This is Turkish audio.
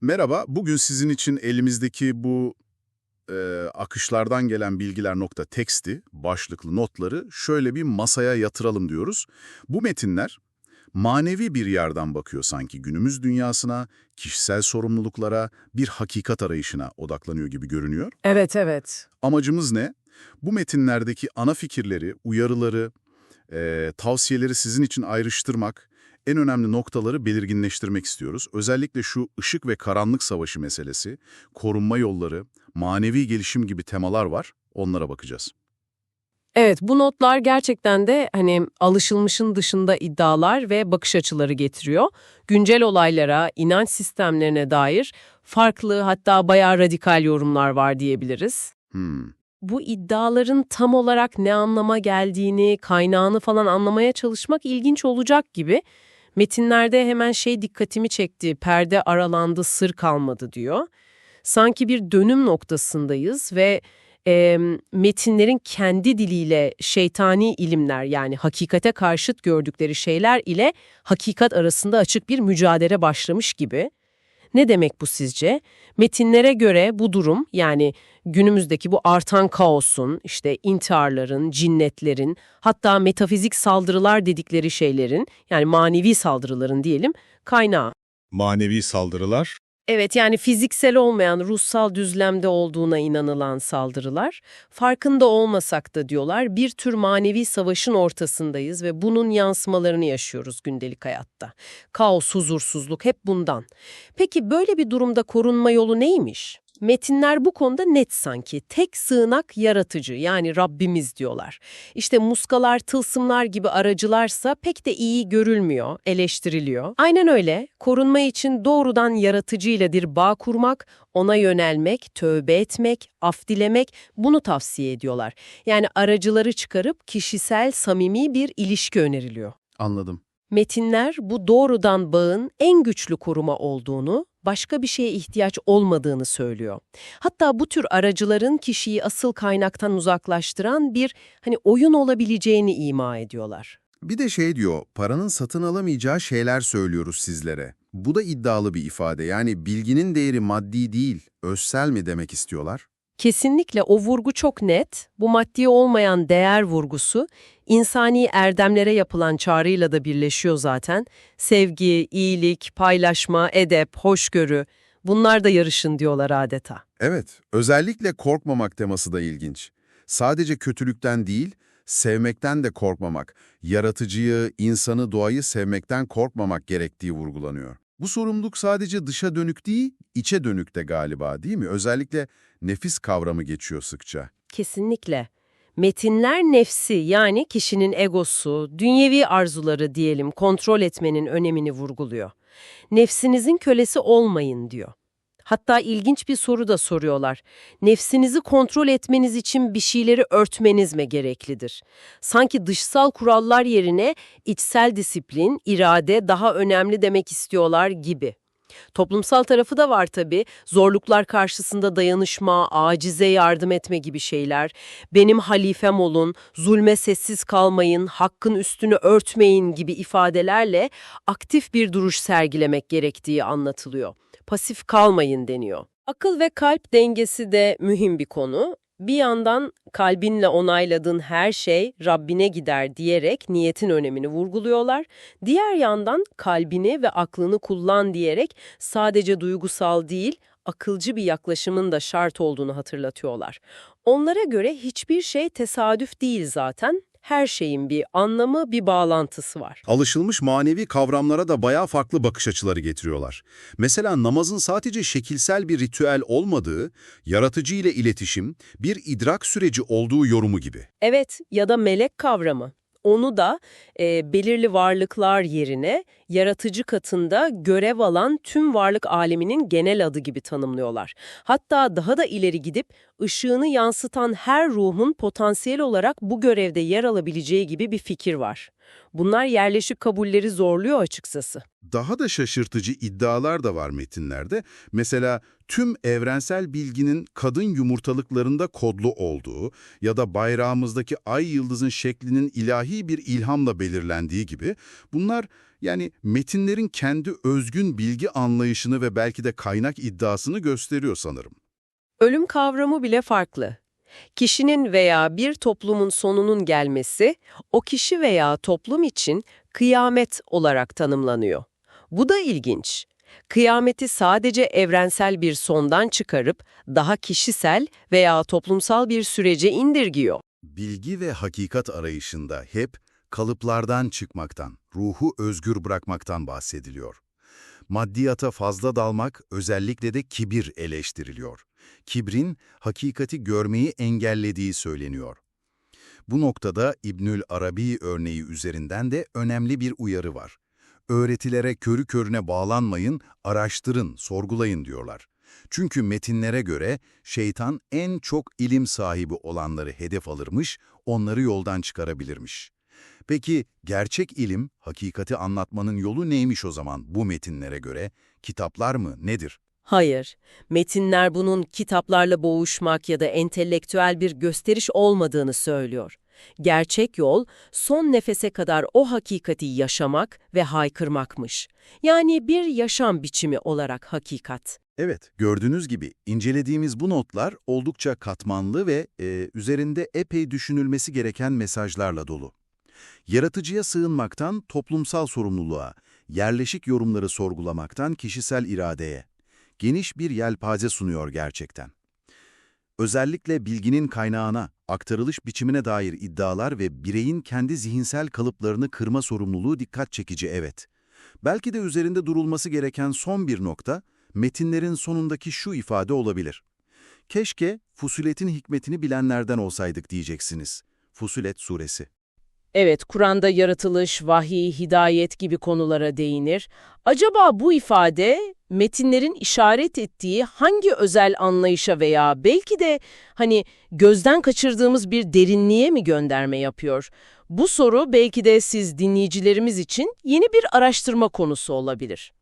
Merhaba, bugün sizin için elimizdeki bu e, akışlardan gelen bilgiler nokta teksti, başlıklı notları şöyle bir masaya yatıralım diyoruz. Bu metinler manevi bir yerden bakıyor sanki günümüz dünyasına, kişisel sorumluluklara, bir hakikat arayışına odaklanıyor gibi görünüyor. Evet, evet. Amacımız ne? Bu metinlerdeki ana fikirleri, uyarıları, e, tavsiyeleri sizin için ayrıştırmak, en önemli noktaları belirginleştirmek istiyoruz. Özellikle şu ışık ve karanlık savaşı meselesi, korunma yolları, manevi gelişim gibi temalar var, onlara bakacağız. Evet, bu notlar gerçekten de hani alışılmışın dışında iddialar ve bakış açıları getiriyor. Güncel olaylara, inanç sistemlerine dair farklı hatta bayağı radikal yorumlar var diyebiliriz. Hmm, Bu iddiaların tam olarak ne anlama geldiğini, kaynağını falan anlamaya çalışmak ilginç olacak gibi. Metinlerde hemen şey dikkatimi çekti, perde aralandı, sır kalmadı diyor. Sanki bir dönüm noktasındayız ve e, metinlerin kendi diliyle şeytani ilimler yani hakikate karşıt gördükleri şeyler ile hakikat arasında açık bir mücadele başlamış gibi. Ne demek bu sizce? Metinlere göre bu durum yani günümüzdeki bu artan kaosun, işte intiharların, cinnetlerin, hatta metafizik saldırılar dedikleri şeylerin yani manevi saldırıların diyelim kaynağı. Manevi saldırılar, Evet yani fiziksel olmayan ruhsal düzlemde olduğuna inanılan saldırılar, farkında olmasak da diyorlar bir tür manevi savaşın ortasındayız ve bunun yansımalarını yaşıyoruz gündelik hayatta. Kaos, huzursuzluk hep bundan. Peki böyle bir durumda korunma yolu neymiş? Metinler bu konuda net sanki. Tek sığınak yaratıcı yani Rabbimiz diyorlar. İşte muskalar, tılsımlar gibi aracılarsa pek de iyi görülmüyor, eleştiriliyor. Aynen öyle. Korunma için doğrudan yaratıcıyla bir bağ kurmak, ona yönelmek, tövbe etmek, af dilemek bunu tavsiye ediyorlar. Yani aracıları çıkarıp kişisel, samimi bir ilişki öneriliyor. anladım. Metinler bu doğrudan bağın en güçlü koruma olduğunu, başka bir şeye ihtiyaç olmadığını söylüyor. Hatta bu tür aracıların kişiyi asıl kaynaktan uzaklaştıran bir hani oyun olabileceğini ima ediyorlar. Bir de şey diyor, paranın satın alamayacağı şeyler söylüyoruz sizlere. Bu da iddialı bir ifade. Yani bilginin değeri maddi değil, özsel mi demek istiyorlar? Kesinlikle o vurgu çok net. Bu maddi olmayan değer vurgusu insani erdemlere yapılan çağrıyla da birleşiyor zaten. Sevgi, iyilik, paylaşma, edep, hoşgörü bunlar da yarışın diyorlar adeta. Evet, özellikle korkmamak teması da ilginç. Sadece kötülükten değil, sevmekten de korkmamak, yaratıcıyı, insanı, doğayı sevmekten korkmamak gerektiği vurgulanıyor. Bu sorumluluk sadece dışa dönük değil, içe dönük de galiba değil mi? Özellikle nefis kavramı geçiyor sıkça. Kesinlikle. Metinler nefsi yani kişinin egosu, dünyevi arzuları diyelim kontrol etmenin önemini vurguluyor. Nefsinizin kölesi olmayın diyor. Hatta ilginç bir soru da soruyorlar. Nefsinizi kontrol etmeniz için bir şeyleri örtmeniz mi gereklidir? Sanki dışsal kurallar yerine içsel disiplin, irade daha önemli demek istiyorlar gibi. Toplumsal tarafı da var tabii. Zorluklar karşısında dayanışma, acize yardım etme gibi şeyler. Benim halifem olun, zulme sessiz kalmayın, hakkın üstünü örtmeyin gibi ifadelerle aktif bir duruş sergilemek gerektiği anlatılıyor. Pasif kalmayın deniyor. Akıl ve kalp dengesi de mühim bir konu. Bir yandan kalbinle onayladığın her şey Rabbine gider diyerek niyetin önemini vurguluyorlar. Diğer yandan kalbini ve aklını kullan diyerek sadece duygusal değil, akılcı bir yaklaşımın da şart olduğunu hatırlatıyorlar. Onlara göre hiçbir şey tesadüf değil zaten. Her şeyin bir anlamı, bir bağlantısı var. Alışılmış manevi kavramlara da bayağı farklı bakış açıları getiriyorlar. Mesela namazın sadece şekilsel bir ritüel olmadığı, yaratıcı ile iletişim, bir idrak süreci olduğu yorumu gibi. Evet ya da melek kavramı. Onu da e, belirli varlıklar yerine yaratıcı katında görev alan tüm varlık aleminin genel adı gibi tanımlıyorlar. Hatta daha da ileri gidip ışığını yansıtan her ruhun potansiyel olarak bu görevde yer alabileceği gibi bir fikir var. Bunlar yerleşik kabulleri zorluyor açıkçası. Daha da şaşırtıcı iddialar da var metinlerde. Mesela tüm evrensel bilginin kadın yumurtalıklarında kodlu olduğu ya da bayrağımızdaki ay yıldızın şeklinin ilahi bir ilhamla belirlendiği gibi bunlar Yani metinlerin kendi özgün bilgi anlayışını ve belki de kaynak iddiasını gösteriyor sanırım. Ölüm kavramı bile farklı. Kişinin veya bir toplumun sonunun gelmesi, o kişi veya toplum için kıyamet olarak tanımlanıyor. Bu da ilginç. Kıyameti sadece evrensel bir sondan çıkarıp daha kişisel veya toplumsal bir sürece indirgiyor. Bilgi ve hakikat arayışında hep kalıplardan çıkmaktan, ruhu özgür bırakmaktan bahsediliyor. Maddiyata fazla dalmak, özellikle de kibir eleştiriliyor. Kibrin, hakikati görmeyi engellediği söyleniyor. Bu noktada İbnül Arabi örneği üzerinden de önemli bir uyarı var. Öğretilere körü körüne bağlanmayın, araştırın, sorgulayın diyorlar. Çünkü metinlere göre şeytan en çok ilim sahibi olanları hedef alırmış, onları yoldan çıkarabilirmiş. Peki gerçek ilim, hakikati anlatmanın yolu neymiş o zaman bu metinlere göre? Kitaplar mı, nedir? Hayır, metinler bunun kitaplarla boğuşmak ya da entelektüel bir gösteriş olmadığını söylüyor. Gerçek yol, son nefese kadar o hakikati yaşamak ve haykırmakmış. Yani bir yaşam biçimi olarak hakikat. Evet, gördüğünüz gibi incelediğimiz bu notlar oldukça katmanlı ve e, üzerinde epey düşünülmesi gereken mesajlarla dolu. Yaratıcıya sığınmaktan toplumsal sorumluluğa, yerleşik yorumları sorgulamaktan kişisel iradeye, geniş bir yelpaze sunuyor gerçekten. Özellikle bilginin kaynağına, aktarılış biçimine dair iddialar ve bireyin kendi zihinsel kalıplarını kırma sorumluluğu dikkat çekici evet. Belki de üzerinde durulması gereken son bir nokta, metinlerin sonundaki şu ifade olabilir. Keşke Fusilet'in hikmetini bilenlerden olsaydık diyeceksiniz. Fusilet suresi. Evet, Kur'an'da yaratılış, vahiy, hidayet gibi konulara değinir. Acaba bu ifade metinlerin işaret ettiği hangi özel anlayışa veya belki de hani gözden kaçırdığımız bir derinliğe mi gönderme yapıyor? Bu soru belki de siz dinleyicilerimiz için yeni bir araştırma konusu olabilir.